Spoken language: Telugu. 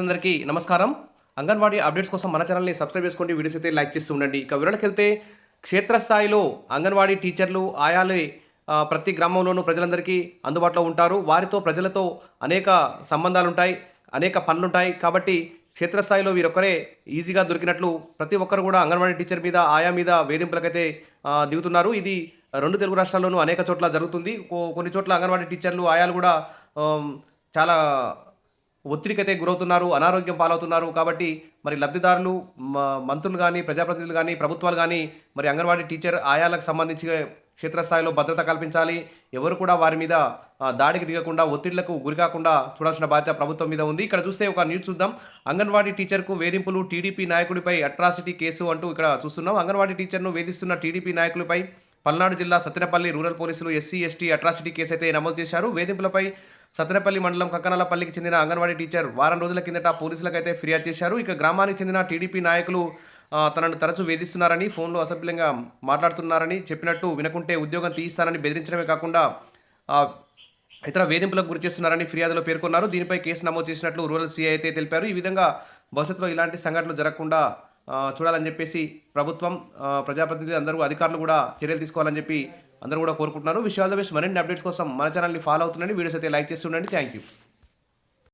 అందరికీ నమస్కారం. అంగన్వాడీ అప్డేట్స్ కోసం మన ఛానల్ని సబ్స్క్రైబ్ చేసుకోండి వీడియోస్ అయితే లైక్ చేస్తూ ఉండండి. ఇక వివరాలకు వెళ్తే క్షేత్రస్థాయిలో అంగన్వాడీ టీచర్లు ఆయాలే ప్రతి గ్రామంలోనూ ప్రజలందరికీ అందుబాటులో ఉంటారు. వారితో ప్రజలతో అనేక సంబంధాలు ఉంటాయి అనేక పనులుంటాయి. కాబట్టి క్షేత్రస్థాయిలో వీరొక్కరే ఈజీగా దొరికినట్లు ప్రతి ఒక్కరు కూడా అంగన్వాడీ టీచర్ మీద ఆయా మీద వేధింపులకైతే దిగుతున్నారు. ఇది రెండు తెలుగు రాష్ట్రాల్లోనూ అనేక చోట్ల జరుగుతుంది. కొన్ని చోట్ల అంగన్వాడీ టీచర్లు ఆయాలు కూడా చాలా ఒత్తిడికైతే గురవుతున్నారు అనారోగ్యం పాలవుతున్నారు కాబట్టి మరి లబ్ధిదారులు మంత్రులు కానీ ప్రజాప్రతినిధులు కానీ ప్రభుత్వాలు కానీ మరి అంగన్వాడీ టీచర్ ఆయాలకు సంబంధించి క్షేత్రస్థాయిలో భద్రత కల్పించాలి. ఎవరు కూడా వారి మీద దాడికి దిగకుండా ఒత్తిళ్ళకు గురికాకుండా చూడాల్సిన బాధ్యత ప్రభుత్వం మీద ఉంది. ఇక్కడ చూస్తే ఒక న్యూస్ చూద్దాం. అంగన్వాడీ టీచర్కు వేధింపులు టీడీపీ నాయకుడిపై అట్రాసిటీ కేసు అంటూ ఇక్కడ చూస్తున్నాం. అంగన్వాడీ టీచర్ను వేధిస్తున్న టీడీపీ నాయకులపై పల్నాడు జిల్లా సత్తెనపల్లి రూరల్ పోలీసులు ఎస్సీ ఎస్టీ అట్రాసిటీ కేసు అయితే నమోదు చేశారు. వేధింపులపై సత్తెనపల్లి మండలం కంకనాలపల్లికి చెందిన అంగన్వాడీ టీచర్ వారం రోజుల కిందట పోలీసులకైతే ఫిర్యాదు చేశారు. ఇక గ్రామానికి చెందిన టీడీపీ నాయకులు తనను తరచూ వేధిస్తున్నారని ఫోన్లో అసభ్యంగా మాట్లాడుతున్నారని చెప్పినట్టు వినకుంటే ఉద్యోగం తీయిస్తానని బెదిరించడమే కాకుండా ఇతర వేధింపులకు గురి చేస్తున్నారని ఫిర్యాదులో పేర్కొన్నారు. దీనిపై కేసు నమోదు చేసినట్లు రూరల్ సీఐ అయితే తెలిపారు. ఈ విధంగా భవిష్యత్తులో ఇలాంటి సంఘటనలు జరగకుండా చూడాలని చెప్పేసి ప్రభుత్వం ప్రజాప్రతినిధులు అందరూ అధికారులు కూడా చర్యలు తీసుకోవాలని చెప్పి అందరూ కూడా కోరుకుంటున్నారు. విషయాల బెస్ట్. మరిన్ని అప్డేట్స్ కోసం మన ఛానల్ని ఫాలో అవుతుండండి. వీడియోస్ అయితే లైక్ చేస్తుండండి థ్యాంక్ యూ